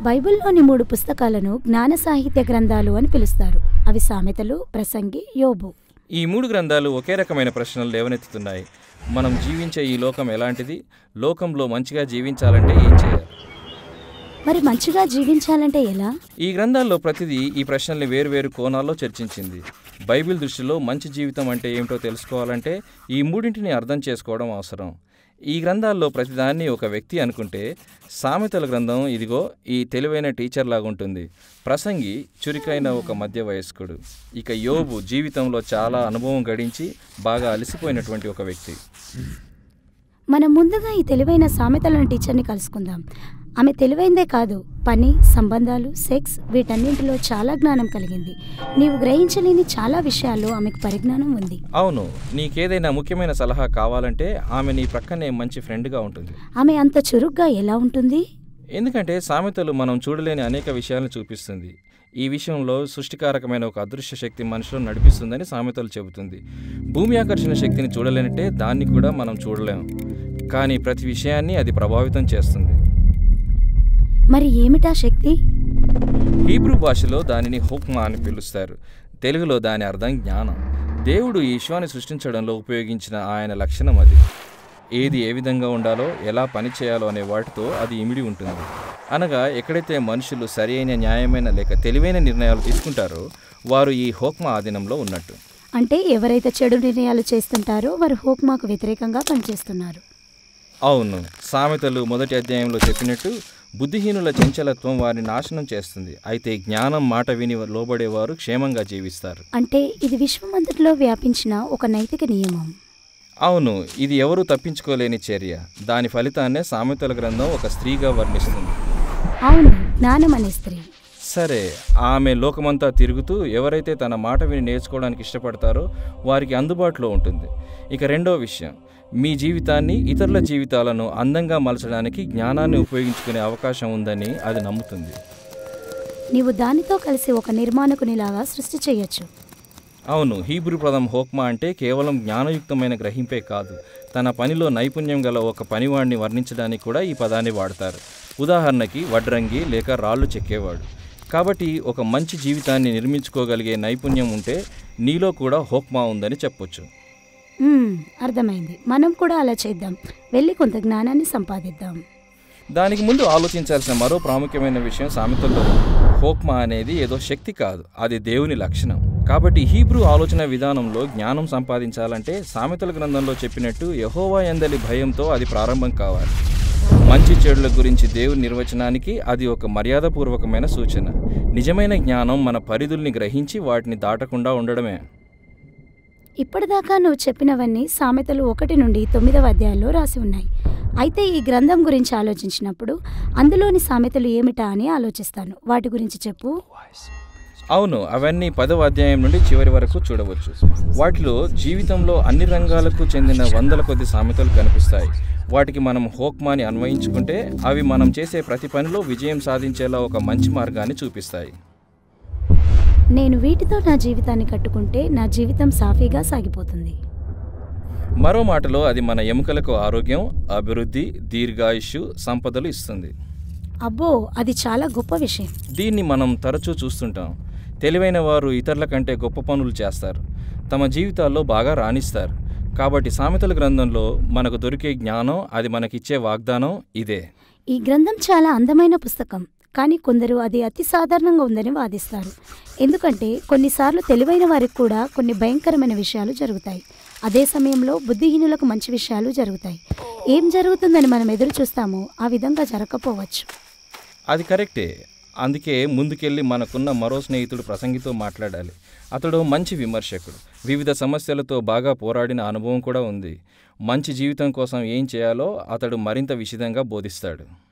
బైబిల్లోని మూడు పుస్తకాలను జ్ఞాన సాహిత్య గ్రంథాలు అని పిలుస్తారు. అవి సామెతలు ప్రసంగి యోబు. ఈ మూడు గ్రంథాలు ఒకే రకమైన ప్రశ్నలు లేవనెత్తుతున్నాయి. మనం జీవించే ఈ లోకం ఎలాంటిది? లోకంలో మంచిగా జీవించాలంటే ఏం చేయాలి? మరి మంచిగా జీవించాలంటే ఎలా? ఈ గ్రంథాల్లో ప్రతిదీ ఈ ప్రశ్నల్ని వేరువేరు కోణాల్లో చర్చించింది. బైబిల్ దృష్టిలో మంచి జీవితం అంటే ఏమిటో తెలుసుకోవాలంటే ఈ మూడింటిని అర్థం చేసుకోవడం అవసరం. ఈ గ్రంథాల్లో ప్రతిదాన్ని ఒక వ్యక్తి అనుకుంటే సామెతల గ్రంథం ఇదిగో ఈ తెలివైన టీచర్ లాగుంటుంది. ప్రసంగి చురుకైన ఒక మధ్య వయస్కుడు ఇక యోబు జీవితంలో చాలా అనుభవం గడించి బాగా అలసిపోయినటువంటి ఒక వ్యక్తి. మనం ముందుగా ఈ తెలివైన సామెతలను టీచర్ని కలుసుకుందాం. ఆమె తెలివైందే కాదు. పని సంబంధాలు సెక్స్ వీటన్నింటిలో చాలా జ్ఞానం కలిగింది. నీవు గ్రహించలేని చాలా విషయాల్లో ఆమెకు పరిజ్ఞానం ఉంది. అవును నీకేదైనా ముఖ్యమైన సలహా కావాలంటే ఆమె నీ ప్రక్కనే మంచి ఫ్రెండ్గా ఉంటుంది. ఆమె అంత చురుగ్గా ఎలా ఉంటుంది? ఎందుకంటే సామెతలు మనం చూడలేని అనేక విషయాలను చూపిస్తుంది. ఈ విషయంలో సృష్టికారకమైన ఒక అదృశ్య శక్తి మనుషులను నడిపిస్తుందని సామెతలు చెబుతుంది. భూమి ఆకర్షణ శక్తిని చూడలేనంటే దాన్ని కూడా మనం చూడలేం. కానీ ప్రతి విషయాన్ని అది ప్రభావితం చేస్తుంది. మరి ఏమిటా శక్తి? హీబ్రూ భాషలో దానిని హుక్మా అని పిలుస్తారు. తెలుగులో దాని అర్థం జ్ఞానం. దేవుడు ఈ విశ్వాన్ని సృష్టించడంలో ఉపయోగించిన ఆయన లక్షణం అది. ఏది ఏ విధంగా ఉండాలో ఎలా పని చేయాలో అనే వాటితో అది ఇమిడి ఉంటుంది. అనగా ఎక్కడైతే మనుషులు సరి అయిన న్యాయమైన లేక తెలివైన నిర్ణయాలు తీసుకుంటారో వారు ఈ హోక్మా ఆధీనంలో ఉన్నట్టు. అంటే ఎవరైతే చెడు నిర్ణయాలు చేస్తుంటారో వారు హోక్మాకు వ్యతిరేకంగా పనిచేస్తున్నారు. అవును. సామెతలు మొదటి అధ్యాయంలో చెప్పినట్టు బుద్ధిహీనుల చంచలత్వం వారిని నాశనం చేస్తుంది. అయితే జ్ఞానం మాట విని లోబడేవారు క్షేమంగా జీవిస్తారు. అంటే ఇది విశ్వమంతటిలో వ్యాపించిన ఒక నైతిక నియమం. అవును ఇది ఎవరూ తప్పించుకోలేని చర్య. దాని ఫలితాన్నే సామెతల గ్రంథం ఒక స్త్రీగా వర్ణిస్తుంది. అవును జ్ఞానం అనే స్త్రీ. సరే ఆమె లోకమంతా తిరుగుతూ ఎవరైతే తన మాట విని నేర్చుకోవడానికి ఇష్టపడతారో వారికి అందుబాటులో ఉంటుంది. ఇక రెండో విషయం మీ జీవితాన్ని ఇతరుల జీవితాలను అందంగా మలచడానికి జ్ఞానాన్ని ఉపయోగించుకునే అవకాశం ఉందని అది నమ్ముతుంది. నీవు దానితో కలిసి ఒక నిర్మాణకునిలాగా సృష్టి చేయొచ్చు. అవును హీబ్రూ పదం హోక్మా అంటే కేవలం జ్ఞానయుక్తమైన గ్రహింపే కాదు తన పనిలో నైపుణ్యం గల ఒక పనివాడిని వర్ణించడానికి కూడా ఈ పదాన్ని వాడతారు. ఉదాహరణకి వడ్రంగి లేక రాళ్ళు చెక్కేవాడు. కాబట్టి ఒక మంచి జీవితాన్ని నిర్మించుకోగలిగే నైపుణ్యం ఉంటే నీలో కూడా హోక్మా ఉందని చెప్పొచ్చు. అర్థమైంది. మనం కూడా అలా చేద్దాం. వెళ్ళి కొంత జ్ఞానాన్ని సంపాదిద్దాం. దానికి ముందు ఆలోచించాల్సిన మరో ప్రాముఖ్యమైన విషయం సామెతల్లో హోక్మా అనేది ఏదో శక్తి కాదు అది దేవుని లక్షణం. కాబట్టి హీబ్రూ ఆలోచన విధానంలో జ్ఞానం సంపాదించాలంటే సామెతల గ్రంథంలో చెప్పినట్టు యహోవా ఎందలి భయంతో అది ప్రారంభం కావాలి. మంచి చెడుల గురించి దేవుని నిర్వచనానికి అది ఒక మర్యాదపూర్వకమైన సూచన. నిజమైన జ్ఞానం మన పరిధుల్ని గ్రహించి వాటిని దాటకుండా ఉండడమే. ఇప్పటిదాకా నువ్వు చెప్పినవన్నీ సామెతలు ఒకటి నుండి తొమ్మిదవ అధ్యాయంలో రాసి ఉన్నాయి. అయితే ఈ గ్రంథం గురించి ఆలోచించినప్పుడు అందులోని సామెతలు ఏమిటా అని ఆలోచిస్తాను. వాటి గురించి చెప్పు. అవును అవన్నీ పదవ అధ్యాయం నుండి చివరి వరకు చూడవచ్చు. వాటిలో జీవితంలో అన్ని రంగాలకు చెందిన వందల కొద్ది సామెతలు కనిపిస్తాయి. వాటికి మనం హోక్మాని అన్వయించుకుంటే అవి మనం చేసే ప్రతి పనిలో విజయం సాధించేలా ఒక మంచి మార్గాన్ని చూపిస్తాయి. నేను వీటితో నా జీవితాన్ని కట్టుకుంటే నా జీవితం సాఫీగా సాగిపోతుంది. మరో మాటలో అది మన ఎముకలకు ఆరోగ్యం అభివృద్ధి దీర్ఘాయుష్యు సంపదలు ఇస్తుంది. అబ్బో అది చాలా గొప్ప విషయం. దీన్ని మనం తరచూ చూస్తుంటాం. తెలివైన వారు ఇతరుల కంటే గొప్ప పనులు చేస్తారు. తమ జీవితాల్లో బాగా రాణిస్తారు. కాబట్టి సామెతల గ్రంథంలో మనకు దొరికే జ్ఞానం అది మనకిచ్చే వాగ్దానం ఇదే. ఈ గ్రంథం చాలా అందమైన పుస్తకం. కానీ కొందరు అది అతి సాధారణంగా ఉందని వాదిస్తారు. ఎందుకంటే కొన్నిసార్లు తెలివైన వారికి కూడా కొన్ని భయంకరమైన విషయాలు జరుగుతాయి. అదే సమయంలో బుద్ధిహీనులకు మంచి విషయాలు జరుగుతాయి. ఏం జరుగుతుందని మనం ఎదురు చూస్తామో ఆ విధంగా జరగకపోవచ్చు. అది కరెక్టే. అందుకే ముందుకెళ్ళి మనకున్న మరో స్నేహితుడు ప్రసంగితో మాట్లాడాలి. అతడు మంచి విమర్శకుడు. వివిధ సమస్యలతో బాగా పోరాడిన అనుభవం కూడా ఉంది. మంచి జీవితం కోసం ఏం చేయాలో అతడు మరింత విషిదంగా బోధిస్తాడు.